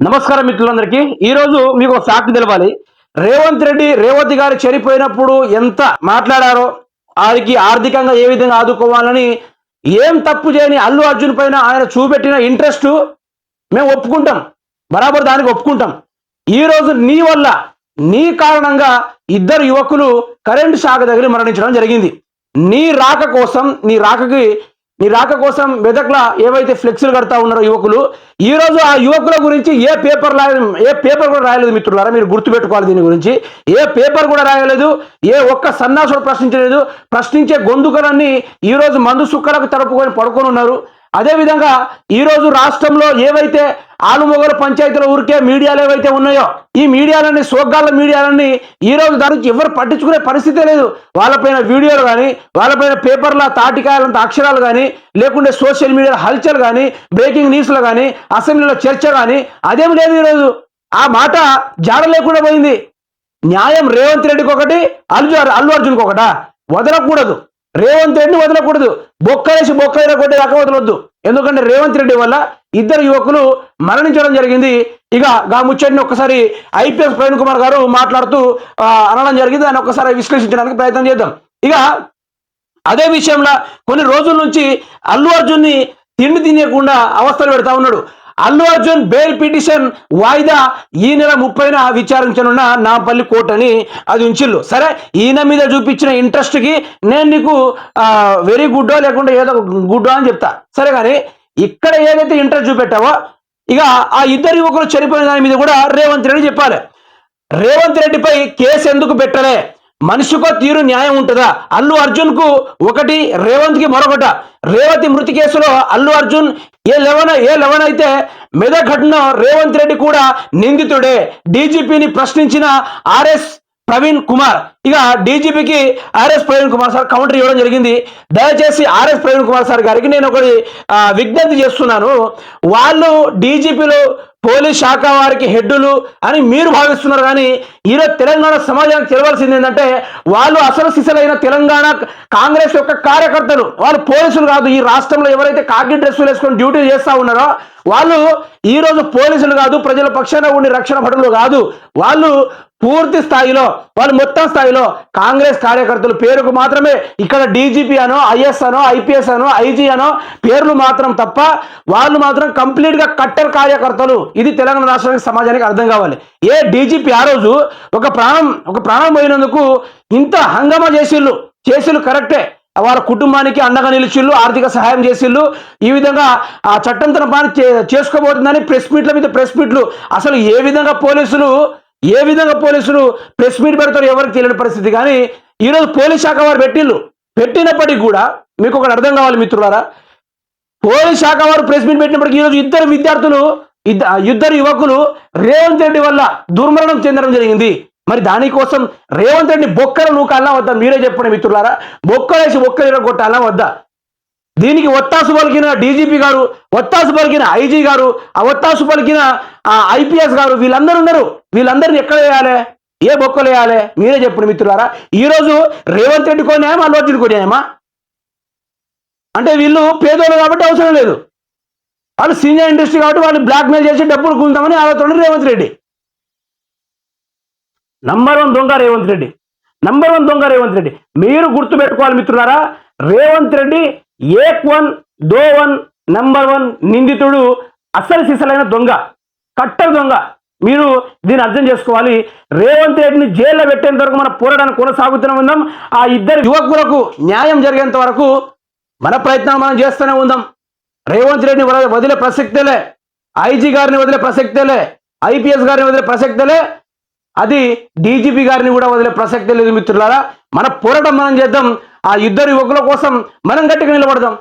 నమస్కారం మిత్రులందరికీ. ఈరోజు మీకు ఒక ఫ్యాక్ట్ తెలవాలి. రేవంత్ రెడ్డి రేవతి గారు చనిపోయినప్పుడు ఎంత మాట్లాడారో వారికి ఆర్థికంగా ఏ విధంగా ఆదుకోవాలని ఏం తప్పు చేయని అల్లు అర్జున్ పైన ఆయన చూపెట్టిన ఇంట్రెస్ట్ మేము ఒప్పుకుంటాం. బరాబర్ దానికి ఒప్పుకుంటాం. ఈ రోజు నీ వల్ల నీ కారణంగా ఇద్దరు యువకులు కరెంటు శాఖ దగ్గర మరణించడం జరిగింది. నీ రాక కోసం నీ రాకకి నీ రాక కోసం మెదక్లా ఏవైతే ఫ్లెక్సీలు కడతా ఉన్నారో యువకులు ఈ రోజు ఆ యువకుల గురించి ఏ పేపర్ రాయలేదు ఏ పేపర్ కూడా రాయలేదు మిత్రులారా మీరు గుర్తుపెట్టుకోవాలి దీని గురించి. ఏ పేపర్ కూడా రాయలేదు ఏ ఒక్క సన్నాసుడు ప్రశ్నించలేదు. ప్రశ్నించే గొంతుకలన్నీ ఈ రోజు మందు సుక్కలకు తడుపుకొని పడుకొని ఉన్నారు. అదేవిధంగా ఈ రోజు రాష్ట్రంలో ఏవైతే ఆలుమొగలు పంచాయతీల ఊరికే మీడియాలు ఏవైతే ఉన్నాయో ఈ మీడియాలన్నీ సోగ్గాళ్ళ మీడియాలన్నీ ఈ రోజు దాని నుంచి ఎవరు పట్టించుకునే పరిస్థితే లేదు. వాళ్ళపైన వీడియోలు కానీ వాళ్ళపైన పేపర్ల తాటికాయలంత అక్షరాలు కానీ లేకుంటే సోషల్ మీడియా హల్చల్ కానీ బ్రేకింగ్ న్యూస్లో కానీ అసెంబ్లీలో చర్చ కానీ అదేం లేదు ఈరోజు ఆ మాట జాడ లేకుండా పోయింది. న్యాయం రేవంత్ రెడ్డికి ఒకటి అల్లు అల్లు అర్జున్కి ఒకటా? వదలకూడదు. రేవంత్ రెడ్డిని వదలకూడదు. బొక్కలేసి బొక్క కొట్టే దాకా వదలొద్దు. ఎందుకంటే రేవంత్ రెడ్డి వల్ల ఇద్దరు యువకులు మరణించడం జరిగింది. ఇక గా ముచ్చటిని ఒక్కసారి ఐపీఎస్ ప్రవీణ్ కుమార్ గారు మాట్లాడుతూ అనడం జరిగింది. దాన్ని ఒక్కసారి విశ్లేషించడానికి ప్రయత్నం చేద్దాం. ఇక అదే విషయంలో కొన్ని రోజుల నుంచి అల్లు అర్జున్ని తిండి తినేయకుండా అవస్థలు పెడతా ఉన్నాడు. అల్లు అర్జున్ బెయిల్ పిటిషన్ వాయిదా ఈ నెల ముప్పైన విచారించనున్న నాపల్లి కోర్టు అని అది ఉంచిల్లు. సరే ఈయన మీద చూపించిన ఇంట్రెస్ట్కి నేను నీకు వెరీ గుడ్డో లేకుండా ఏదో గుడ్డో అని చెప్తా. సరే కానీ ఇక్కడ ఏదైతే ఇంట్రెస్ట్ చూపెట్టావో ఇక ఆ ఇద్దరు యువకులు చనిపోయిన దాని మీద కూడా రేవంత్ రెడ్డి చెప్పాలి. రేవంత్ రెడ్డిపై కేసు ఎందుకు పెట్టలే? మనిషికో తీరు న్యాయం ఉంటుందా? అల్లు అర్జున్కు ఒకటి రేవంత్కి మరొకట. రేవతి మృతి కేసులో Allu Arjun A eleven A eleven అయితే మెదక్ ఘటన రేవంత్ రెడ్డి కూడా నిందితుడే. డీజీపీని ప్రశ్నించిన ఆర్ఎస్ ప్రవీణ్ కుమార్. ఇక డీజీపీకి RS Praveen Kumar sir counter ఇవ్వడం జరిగింది. దయచేసి ఆర్ఎస్ ప్రవీణ్ కుమార్ సార్ గారికి నేను ఒకటి విజ్ఞప్తి చేస్తున్నాను. వాళ్ళు డీజీపీలు పోలీస్ శాఖ వారికి హెడ్డులు అని మీరు భావిస్తున్నారు. కానీ ఈరోజు తెలంగాణ సమాజానికి తెలవాల్సింది ఏంటంటే వాళ్ళు అసలు సిసలైన తెలంగాణ కాంగ్రెస్ యొక్క కార్యకర్తలు వాళ్ళు పోలీసులు కాదు. ఈ రాష్ట్రంలో ఎవరైతే కాకి డ్రెస్సులు వేసుకొని డ్యూటీ చేస్తా ఉన్నారో వాళ్ళు ఈ రోజు పోలీసులు కాదు ప్రజల పక్షాన ఉండి రక్షణ భటులు కాదు. వాళ్ళు పూర్తి స్థాయిలో వాళ్ళు మొత్తం స్థాయిలో కాంగ్రెస్ కార్యకర్తలు పేరుకు మాత్రమే ఇక్కడ డీజీపీ అనో ఐఎస్ అనో ఐపీఎస్ అనో ఐజీ అనో పేర్లు మాత్రం తప్ప వాళ్ళు మాత్రం కంప్లీట్గా కట్టర్ కార్యకర్తలు. ఇది తెలంగాణ రాష్ట్రానికి సమాజానికి అర్థం కావాలి. ఏ డీజీపీ ఆ రోజు ఒక ప్రాణం ఒక ప్రాణం పోయినందుకు ఇంత హంగమా చేసిళ్ళు చేసిళ్ళు కరెక్టే. వాళ్ళ కుటుంబానికి అండగా నిలిచిళ్ళు ఆర్థిక సహాయం చేసిళ్ళు. ఈ విధంగా ఆ చట్టం తన పని చేసుకోబోతుందని ప్రెస్ మీట్ల మీద ప్రెస్ మీట్లు. అసలు ఏ విధంగా పోలీసులు ఏ విధంగా పోలీసులు ప్రెస్ మీట్ పెడతారు ఎవరికి తెలియని పరిస్థితి కానీ ఈరోజు పోలీస్ శాఖ వారు పెట్టిళ్ళు. పెట్టినప్పటికీ కూడా మీకు ఒకటి అర్థం కావాలి మిత్రులారా పోలీస్ శాఖ వారు ప్రెస్ మీట్ పెట్టినప్పటికీ ఈరోజు ఇద్దరు విద్యార్థులు ఇద్దరు యువకులు రేవంత్ రెడ్డి వల్ల దుర్మరణం చెందడం జరిగింది. మరి దానికోసం రేవంత్ రెడ్డి బొక్కలు నూకాలా వద్దా? మీరే చెప్పండి మిత్రులారా. బొక్కలేసి బొక్కలు కొట్టాలనా వద్దా? దీనికి ఒత్తాసు పలికిన డీజీపీ గారు ఒత్తాసు పలికిన ఐజీ గారు ఆ ఒత్తాసు పలికిన ఐపీఎస్ గారు వీళ్ళందరూ ఉన్నారు. వీళ్ళందరిని ఎక్కడ వేయాలి? ఏ బొక్కలు వేయాలి? మీరే చెప్పండి మిత్రులారా. ఈరోజు రేవంత్ రెడ్డి కొనేమా అల్లు అర్జున్ కొనేమా అంటే వీళ్ళు పేదోళ్ళు కాబట్టి అవసరం లేదు. వాళ్ళు సీనియర్ ఇండస్ట్రీ కాబట్టి వాళ్ళు బ్లాక్మెయిల్ చేసి డబ్బులు కుందామని ఆలోచన రేవంత్ రెడ్డి. నంబర్ వన్ దొంగ రేవంత్ రెడ్డి. నంబర్ వన్ దొంగ రేవంత్ రెడ్డి. మీరు గుర్తుపెట్టుకోవాలి మిత్రులారా రేవంత్ రెడ్డి ఏక్ వన్ డో వన్ నంబర్ వన్ నిందితుడు అసలు సిసలైన దొంగ కట్టర్ దొంగ. మీరు దీన్ని అర్థం చేసుకోవాలి. రేవంత్ రెడ్డిని జైల్లో పెట్టేంత వరకు మన పోరాటాన్ని కొనసాగుతూనే ఉందాం ఆ ఇద్దరు యువకులకు న్యాయం జరిగేంత వరకు మన ప్రయత్నాలు మనం చేస్తూనే ఉందాం రేవంత్ రెడ్డిని వదిలే ప్రసక్తేలే ఐజీ గారిని వదిలే ప్రసక్తేలే ఐపీఎస్ గారిని వదిలే ప్రసక్తేలే అది డీజీపీ గారిని కూడా వదిలే ప్రసక్తి లేదు మిత్రులారా. మన పోరాటం మనం చేద్దాం. ఆ ఇద్దరు యువకుల కోసం మనం గట్టిగా నిలబడదాం.